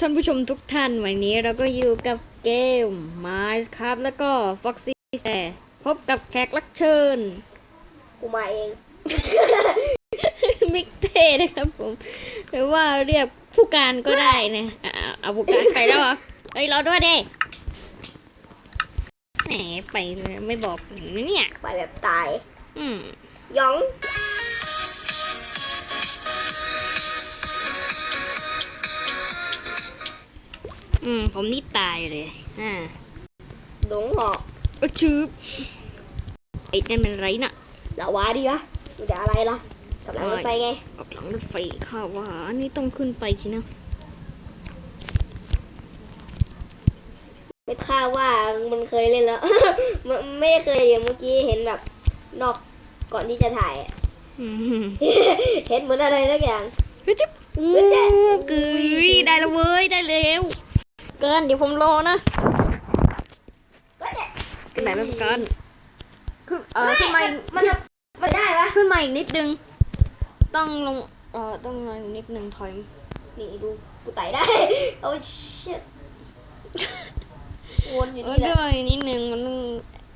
ท่านผู้ชมทุกท่านวันนี้เราก็อยู่กับเกม Minecraft แล้วก็ Foxy Fair พบกับแขกรับเชิญ กูมาเอง มิกเต้นะครับผม หรือว่าเรียกผู้การก็ได้นะอะเอาผู้การไปแล้วเหรอเอ้ยรอด้วยเด้แหมไปเลยไม่บอกนะเนี่ย ไปแบบตาย อืมหยอง อืม ผมนี่ตายเลยอ่าหลงหอกก็ชืบไอ้นั่นมันไรน่ะลาวาดีวะมันจะอะไรล่ะกำลังรถไฟไงออกหลังรถไฟค่ะว่าอันนี้ต้องขึ้นไปสินะไม่ค่าว่ามันเคยเล่นแล้วมันไม่ได้เคยเดี๋ยวเมื่อกี้เห็นแบบนอกก่อนที่จะถ่ายอะอืมเห็นเหมือนอะไรสักอย่างเฮ้ยจิ๊บเฮ้ยเจ๊กึยได้แล้วเว้ยได้แล้วเกินเดี๋ยวผมรอนะก็จะขึ้นไหนไม่ประกันขึ้นเออขึ้นมามันมันมันได้ปะขึ้นมาอีกนิดนึง ต้องลงเอ่อต้องมาอีกนิดนึงถอยนี่ดูกูไต่ได้โอ้ชิตวนอยู่เออนี่แหละด้วยนิดนึงมันต้อง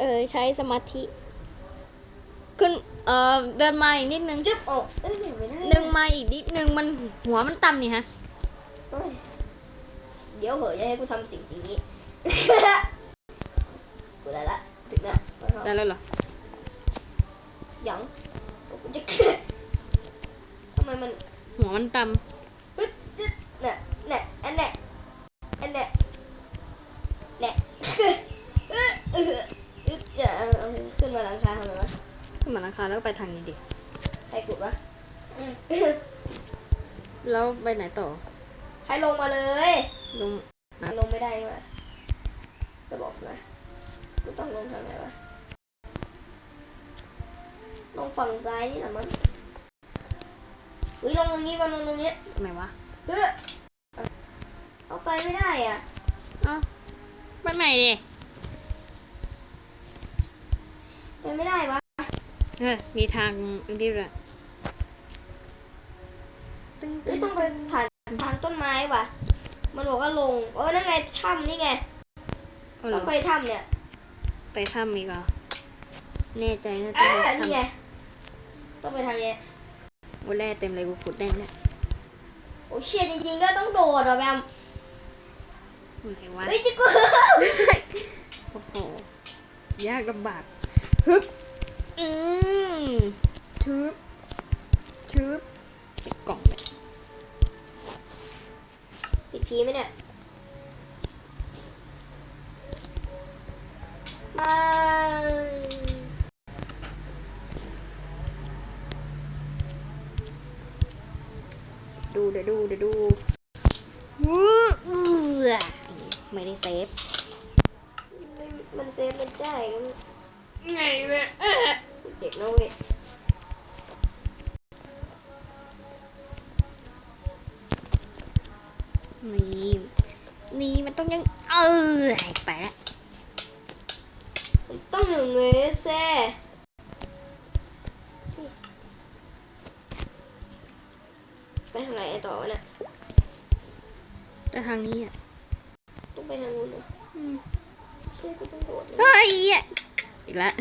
เออใช้สมาธิ ขึ้นเอ่อเดินมาอีกนิดนึงจึ๊บออกเอ้ยไม่ได้ดึงมาอีกนิดนึงมันหัวมันต่ำนี่ฮะ เฮ้ยเดี๋ยวเหอะจะให้กูทำสิ่งสิ่งนี้ กูได้ละถึงแล้วได้แล้วเหรอหยังกูจะ ทำไมมันหัวมันต่อึดจึ๊ดเนี่ยเนี่ยอันเนี้ยอันเนี้ยเนี่ยเออเอออึดจะเอาขึ้นมาหลังคาทำไมวะำขึ้นมาหลังคาแล้วก็ไปทางนี้ดิใครขุดวะแล้วไปไหนต่อ ให้ลงมาเลย ลงลงไม่ได้นี่หวะจะบอกนะกูต้องลงทางไหนวะลงฝั่งซ้ายนี่แหละมั้งอุ้ยลงตรงนี้มาลงตรงนี้ทำไมวะเฮ้ยเอาไปไม่ได้อะเอ้าไปใหม่ดิไปไม่ได้วะเออมีทางนี่แหละตึ้งเฮ้ยต้องไปผ่านทางต้นไม้ว่ะ มันบอกว่าลง เออ นั่นไงถ้ำนี่ไง เอาเหรต้อองไปถ้ำเนี่ยไปถ้ำอีกเหรอแน่ใจนะอ่าต้องไปนี่ไง ถ้ำต้องไปทางเนี้ยวันแรกเต็มเลยกูขุดได้เนี่ยโอ้เชียจริงๆก็ต้องโดดอะแบมไหนวะ เฮ้ยจิกกูโอ้โห ยากลำบากฮึบอืมทึบทึบ อีกทีไหมเนี่ยอ่าดูเดี๋ยวดูเดี๋ยวดูวู้อื้อไม่ได้เซฟ มันเซฟไม่ได้ไงเว้ยเจ็บนะเว้ย นี่นี่มันต้องยัง เออไปละมันต้องอย่างเงี้ยแซ่ไปทางไหนต่อวะเนี่ยแต่ทางนี้อะต้องไปทางนู้นเหรออืมเชื่อกูต้องโดดนะเฮ้ยอะอีกแล้ว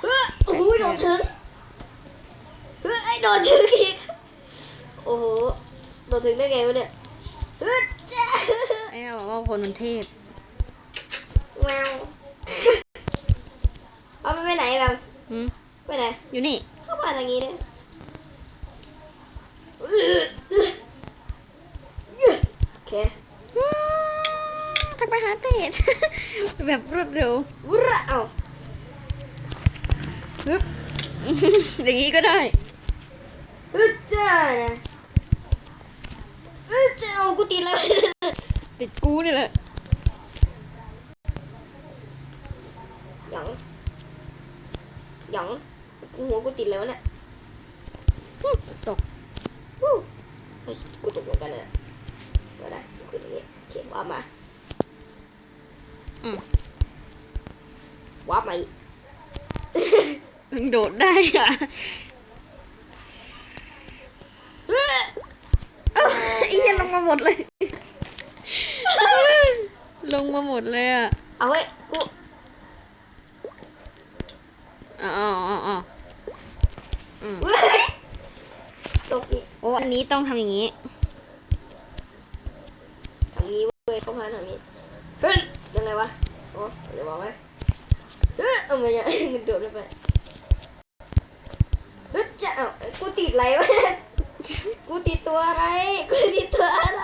เฮ้ยโอ้โหโดดถึงเฮ้ยไอ้โดดถึงอีกโอ้โหโดดถึงได้ไงวะเนี่ยเฮ้ยจ้า ไอ้เราบอกว่าคนมันเทพแมวเอาไปไปไหนบ้างอืมไปไหน อยู่นี่ เข้ามาทางนี้เนี่ยโอเคทักไปหาเตดแบบรวดเร็ววุ้ระเอาฮึบอย่างนี้ก็ได้เฮ้ยจ้านะเฮ้ยจ้าเอากูติดแล้ว ติดกูนี่แหละหยังหยังกูหัวกูติดแล้วเนี่ยตกวู้เฮ้ยกูตกเหมือนกันเลยนะมาได้กูขึ้นตรงนี้เขียนว่ามาอืมว่ามาอีกมันโดดได้อะเฮ้ยไอ้เหี้ยันลงมาหมดเลย ลงมาหมดเลยอะเอาเว้ยกูอ๋ออ๋ออ๋ออืมเว้ยตกอีกโอ้อันนี้ต้องทำอย่างนี้ทางนี้เว้ยเข้ามาทางนี้เฮ้ยยังไงวะโอ้เดี๋ยวบอกไว้เฮ้ยเอาไม่เนี่ยมันโดดไม่ไปเฮ้ยจะเอากูติดอะไรวะกูติดตัวอะไรกูติดตัวอะไร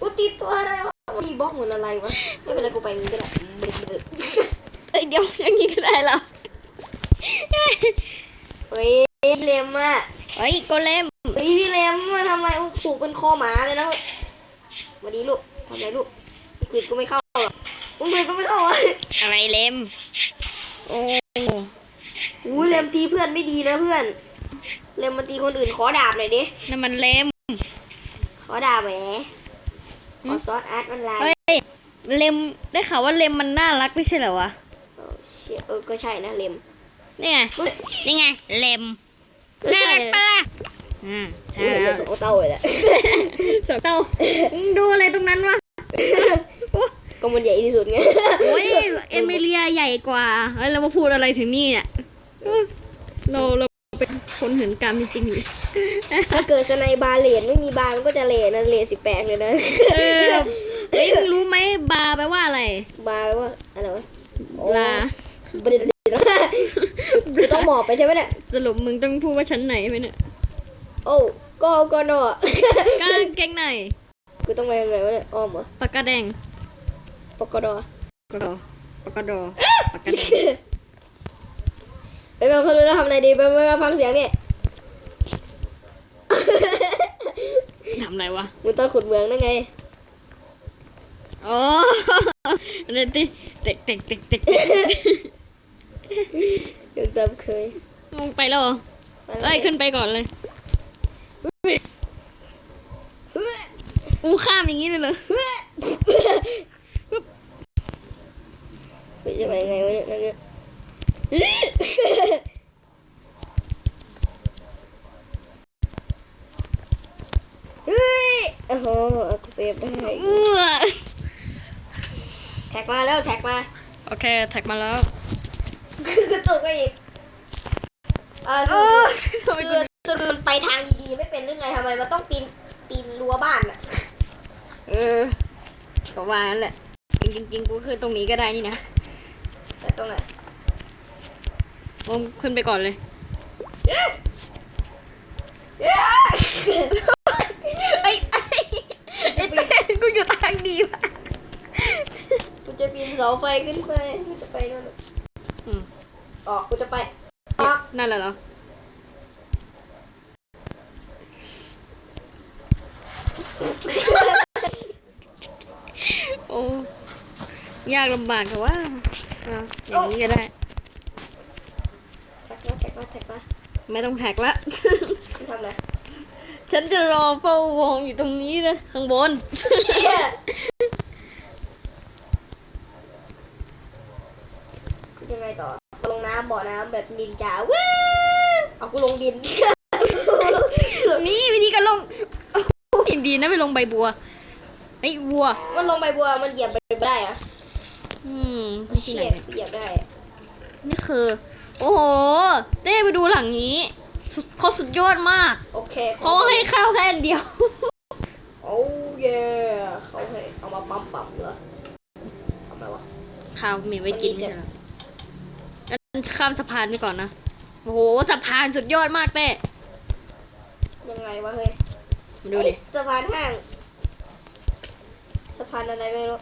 กูติดตัวอะไรวะมีบล็ อกเหมือนอะไรวะ ไม่เป็นไรกูไปงี้ก็ได้เบิดเบิดเอ้ยเดี๋ยวอย่างนี้ก็ได้เหรอเฮ้ยเลมอะเฮ้ยโกเลมเฮ้ยพี่เลมมาทำอะไรผูกเป็นคอหมาเลยนะเว้ยมาดีลูกทำอะไรลูกกรีดก็ไม่เข้าหรอกอุ้ยก็ไม่เข้าอะอะไรเลมโอ้อุ้ยเลมตีเพื่อนไม่ดีนะเพื่อน เลมมาตีคนอื่นขอดาบหน่อยดินั่นมันเลมขอดาบแหมขอซอสอาร์ตมันลาย เฮ้ยเลมได้ข่าวว่าเลมมันน่ารักไม่ใช่เหรอวะเออเชี่ยเออก็ใช่นะเลมนี่ไงเฮ้ยนี่ไงเลมไม่น่าใช่รักปะล่ะอืมใช่อุ้ยแล้วสองเต้าเลยแหละสองเต้ามึงดูอะไรตรงนั้นวะก็มันใหญ่ที่สุดไงโอ้ยเอมิเลียใหญ่กว่าเอ้ยเรามาพูดอะไรถึงนี่เนี่ยเออเราเราเป็นคนเห็นกรรมจริงๆอยู่ถ้าเกิดสไนบาร์เลนไม่มีบาร์มันก็จะเลนนะเลนสิบแปดเลยนะ เออเฮ้ยมึงรู้ไหมบาร์แปลว่าอะไร บาร์แปลว่าอะไรวะลาบริคือต้องหมอบไปใช่ไหมเนี่ย สรุปมึงต้องพูดว่าชั้นไหนไหมเนี่ย โอ้ก็ก็นอกางเกงไหนกูต้องไปทางไหนวะเนี่ยอ้อมเหรอปากกาแดงปกดอปากกาดอปากกาดอปากกาแดงไปมาเขารู้แล้วทำอะไรดีไปไปมาฟังเสียงเนี่ยทำอะไรวะมึงตอนขุดเมืองนั่นไง อ๋อเดี๋ยวที่เด็กเด็กเด็กเด็กเดี๋ยวเติมเคยมึงไปแล้วเหรอเอ้ยขึ้นไปก่อนเลยอูข้ามอย่างนี้เลยเหรอไปจะไปไงวะเนี่ยนั่นเนี่ยเฮ้ยโอ้โหกูเซฟได้เอื้อ แท็กมาแล้วแท็กมา โอเค แท็กมาแล้วก็ตกไปอีกอ่าโอ้คือทำไมคืกูอคือมันไปทางดีๆไม่เป็นหรือไงทำไมมันต้องปีนปีนรั้วบ้านอะเออก็ว่านั่นแหละจริงๆจริงๆกูขึ้นตรงนี้ก็ได้นี่นะแต่ตรงไหนมึงขึ้นไปก่อนเลยไอ้ไอ้ไอ้เต้นกูอยู่ทางดีมากกู จะปีนเสาไฟขึ้นไปกูจะไปนั่นน่ะอืมออกกูจะไปออกนั่นแหละเหรอโอ้ยากลำบากแต่ว่าอะอย่างนี้ก็ได้ แท็กมาแท็กมาแท็กมาไม่ต้องแท็กละ คุณทำอะไรฉันจะรอเฝ้าวงอยู่ตรงนี้นะ ข้างบน เชี่ย ยังไงต่อ ลงน้ำบ่อน้ำแบบนินจาว้าวเอากูลงดิน นี่วิธีการลงยินดีนะไปลงใบบัวไอ้ยวัว มันลงใบบัวมันเหยียบใบบัวได้เหรอะอืมนี่ที่เชี่ไหนยเนี่ยเหยียบได้อะนี่คือ โอ้โหเต้ไปดูหลังนี้สุดเขาสุดยอดมาก โอเคเขาให้ข้าวแค่อันเดียว โอ้เย่เขาให้เอามาปั๊มปั๊มเหรอทำไมวะ ข้าวมีไว้กินไม่ใช่เหรอ งั้นข้ามสะพานไปก่อนนะ โอ้โหสะพานสุดยอดมากเต้ยังไงวะเฮ้ยมาดูดิเอ้ยสะพานห้างสะพานอะไรไม่รู้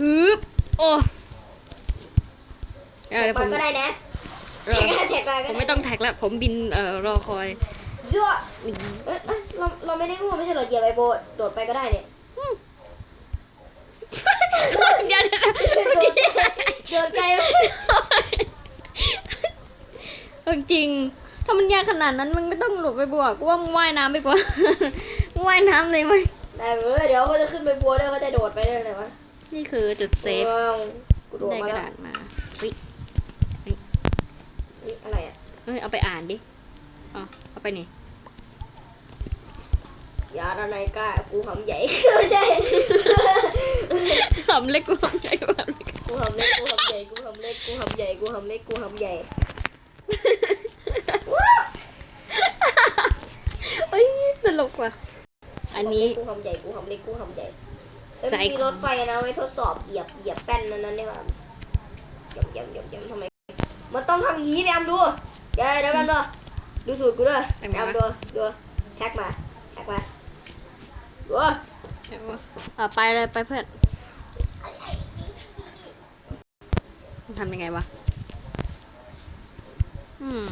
ฮึบโอ้เออแท็เดี๋กยวผมามก็ได้นะเอแท็อกมาแท็กมาก็ผมได้ไม่ต้องแท็กแล้วผมบินเอ่อรอคอยเจ้าเอ้ยเอ้ยเราเราไม่ได้งูไม่ใช่เหรอเหยียบไอโบโดดไปก็ได้เนี่ย เดี๋ยวเดี๋ยวเดี๋ยว โดดไกลไหม เอาจริง ถ้า มันยากขนาดนั้นมันไม่ต้องหลบไปบวกกูว่ามึงว่ายน้ำไปกว่ามึงว่ายน้ำเลยไหมได้เลยเดี๋ยวเขาจะขึ้นไปบัวด้วยเขาจะโดดไปได้เลยวะนี่คือจุดเซฟว้าวกูโดดได้มากระแล้วดาษมาเฮ้ยนี่อะไรอะเอ้ยเอาไปอ่านดิอ๋อเอาไปนี่ยาอะไรกล้ากูหำใหญ่ ไม่ใช่หอมเล็กกูหอมใหญ่กว่าเล็กกูหำเล็กกูหำใหญ่กูหำเล็กกูหำใหญ่กูหำเล็กกูหำใหญ่ ว่ะ อันนี้ กูหอมใหญ่กูหอมเล็กกูหอมใหญ่เอ้มีรถไฟนะไว้ทดสอบเหยียบเหยียบแป้นนั้นนั้นได้ป่ะยำยำยำยำทำไม มันต้องทำงี้แอมดูยัยเดี๋ยวแป๊บนึดูสูตรกูด้วยแอมดูดูแท็กมาแท็กมาดูเออไปเลยไปเพื่อนนทำยังไงวะ อืม